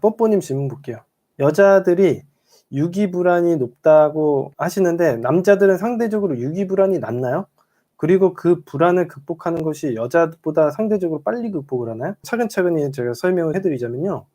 뽀뽀님 질문 볼게요. 여자들이 유기 불안이 높다고 하시는데 남자들은 상대적으로 유기 불안이 낮나요? 그리고 그 불안을 극복하는 것이 여자보다 상대적으로 빨리 극복을 하나요? 차근차근히 제가 설명을 해드리자면요.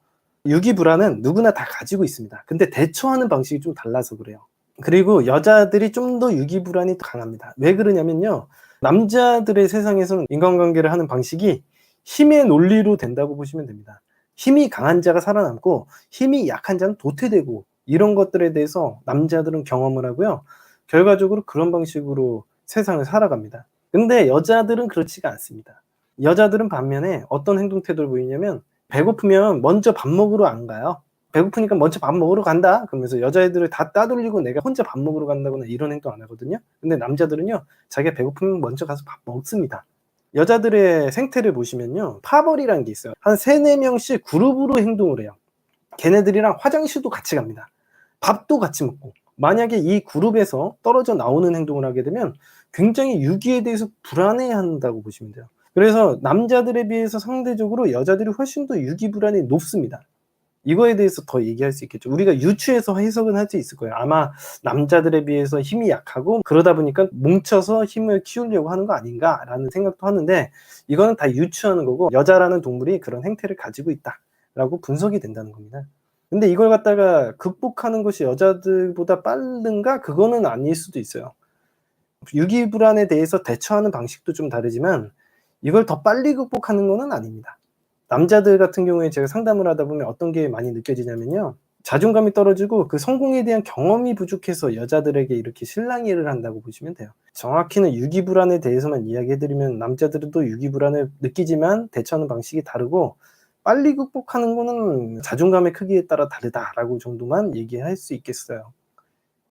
유기 불안은 누구나 다 가지고 있습니다. 근데 대처하는 방식이 좀 달라서 그래요. 그리고 여자들이 좀 더 유기 불안이 강합니다. 왜 그러냐면요. 남자들의 세상에서는 인간관계를 하는 방식이 힘의 논리로 된다고 보시면 됩니다. 힘이 강한 자가 살아남고 힘이 약한 자는 도태되고 이런 것들에 대해서 남자들은 경험을 하고요. 결과적으로 그런 방식으로 세상을 살아갑니다. 근데 여자들은 그렇지가 않습니다. 여자들은 반면에 어떤 행동 태도를 보이냐면 배고프면 먼저 밥 먹으러 안 가요. 배고프니까 먼저 밥 먹으러 간다. 그러면서 여자애들을 다 따돌리고 내가 혼자 밥 먹으러 간다거나 이런 행동 안 하거든요. 근데 남자들은요, 자기가 배고프면 먼저 가서 밥 먹습니다. 여자들의 생태를 보시면요, 파벌이라는 게 있어요. 한 3, 4명씩 그룹으로 행동을 해요. 걔네들이랑 화장실도 같이 갑니다. 밥도 같이 먹고. 만약에 이 그룹에서 떨어져 나오는 행동을 하게 되면 굉장히 유기에 대해서 불안해 한다고 보시면 돼요. 그래서 남자들에 비해서 상대적으로 여자들이 훨씬 더 유기 불안이 높습니다. 이거에 대해서 더 얘기할 수 있겠죠. 우리가 유추해서 해석은 할 수 있을 거예요. 아마 남자들에 비해서 힘이 약하고 그러다 보니까 뭉쳐서 힘을 키우려고 하는 거 아닌가라는 생각도 하는데 이거는 다 유추하는 거고 여자라는 동물이 그런 행태를 가지고 있다라고 분석이 된다는 겁니다. 근데 이걸 갖다가 극복하는 것이 여자들보다 빠른가? 그거는 아닐 수도 있어요. 유기 불안에 대해서 대처하는 방식도 좀 다르지만 이걸 더 빨리 극복하는 거는 아닙니다. 남자들 같은 경우에 제가 상담을 하다 보면 어떤 게 많이 느껴지냐면요. 자존감이 떨어지고 그 성공에 대한 경험이 부족해서 여자들에게 이렇게 실랑이를 한다고 보시면 돼요. 정확히는 유기불안에 대해서만 이야기해드리면 남자들은 또 유기불안을 느끼지만 대처하는 방식이 다르고 빨리 극복하는 거는 자존감의 크기에 따라 다르다라고 정도만 얘기할 수 있겠어요.